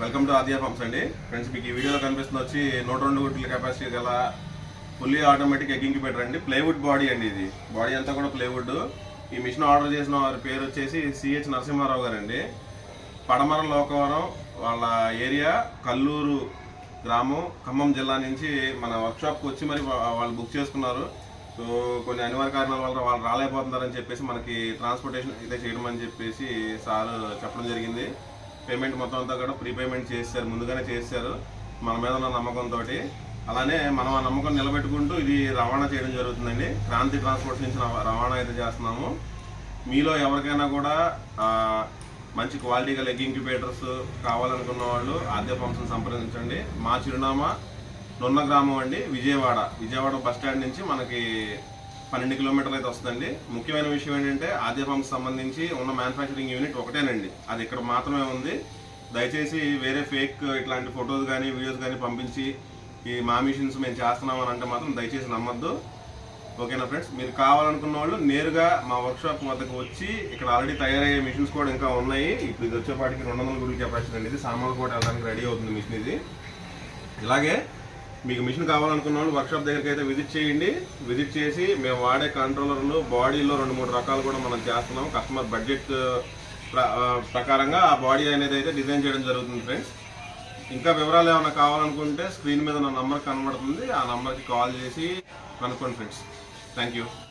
Welcome to Aadiya pumps అండి. Friends మీకు ఈ వీడియోలో కనిపిస్తుంది వచ్చి నూట రెండు గుడ్ల కెపాసిటీ గల ఫుల్లీ ఆటోమేటిక్ ఎగ్గింగ్ బెటర్ అండి ప్లేవుడ్ బాడీ అండి ఇది. బాడీ అంతా కూడా ప్లేవుడ్ ఈ మిషన్ ఆర్డర్ చేసిన వారి పేరు వచ్చేసి సిహెచ్ నరసింహారావు గారు అండి పడమర లోకవరం వాళ్ళ ఏరియా కల్లూరు గ్రామం ఖమ్మం జిల్లా నుంచి మన వర్క్షాప్కి వచ్చి మరి వాళ్ళు బుక్ చేసుకున్నారు. సో కొన్ని అనివార్య కారణాల వల్ల వాళ్ళు రాలేకపోతున్నారని చెప్పేసి మనకి ట్రాన్స్పోర్టేషన్ అయితే చేయడం అని చెప్పేసి సార్ చెప్పడం జరిగింది. పేమెంట్ మొత్తం అంతా కూడా ప్రీపేమెంట్ చేశారు ముందుగానే చేశారు మన మీద ఉన్న నమ్మకంతో అలానే మనం ఆ నమ్మకం నిలబెట్టుకుంటూ ఇది రవాణా చేయడం జరుగుతుందండి. క్రాంతి ట్రాన్స్పోర్ట్ నుంచి రవాణా అయితే చేస్తున్నాము. మీలో ఎవరికైనా కూడా మంచి క్వాలిటీ గల ఎగ్ ఇంక్యుబేటర్స్ కావాలనుకున్న వాళ్ళు ఆద్య పంప్స్ని సంప్రదించండి. మా చిరునామా నున్న గ్రామం అండి విజయవాడ. విజయవాడ బస్ స్టాండ్ నుంచి మనకి పన్నెండు కిలోమీటర్లు అయితే వస్తుందండి. ముఖ్యమైన విషయం ఏంటంటే ఆద్య సంబంధించి ఉన్న మ్యానుఫ్యాక్చరింగ్ యూనిట్ ఒకటేనండి. అది ఇక్కడ మాత్రమే ఉంది. దయచేసి వేరే ఫేక్ ఇట్లాంటి ఫొటోస్ కానీ వీడియోస్ కానీ పంపించి ఈ మా మిషన్స్ మేము చేస్తున్నాం అని అంటే మాత్రం దయచేసి నమ్మద్దు. ఓకేనా ఫ్రెండ్స్ మీరు కావాలనుకున్న వాళ్ళు నేరుగా మా వర్క్షాప్ వద్దకు వచ్చి ఇక్కడ ఆల్రెడీ తయారయ్యే మిషన్స్ కూడా ఇంకా ఉన్నాయి. ఇప్పుడు ఇది వచ్చేపాటికి రెండు వందల గుడి కెపాసిటీ అనేది ఇది సామాన్లు కూడా వెళ్ళడానికి రెడీ అవుతుంది మిషన్ ఇది. ఇలాగే మీకు మిషన్ కావాలనుకున్న వాళ్ళు వర్క్షాప్ దగ్గరికి అయితే విజిట్ చేయండి. విజిట్ చేసి మేము వాడే కంట్రోలర్లు బాడీలో రెండు మూడు రకాలు కూడా మనం చేస్తున్నాం. కస్టమర్ బడ్జెట్ ప్ర- ప్రకారంగా ఆ బాడీ అనేది అయితే డిజైన్ చేయడం జరుగుతుంది ఫ్రెండ్స్ ఇంకా వివరాలు ఏమైనా కావాలనుకుంటే స్క్రీన్ మీద నా నంబర్ కనబడుతుంది. ఆ నంబర్కి కాల్ చేసి కనుక్కోండి ఫ్రెండ్స్ థ్యాంక్ యూ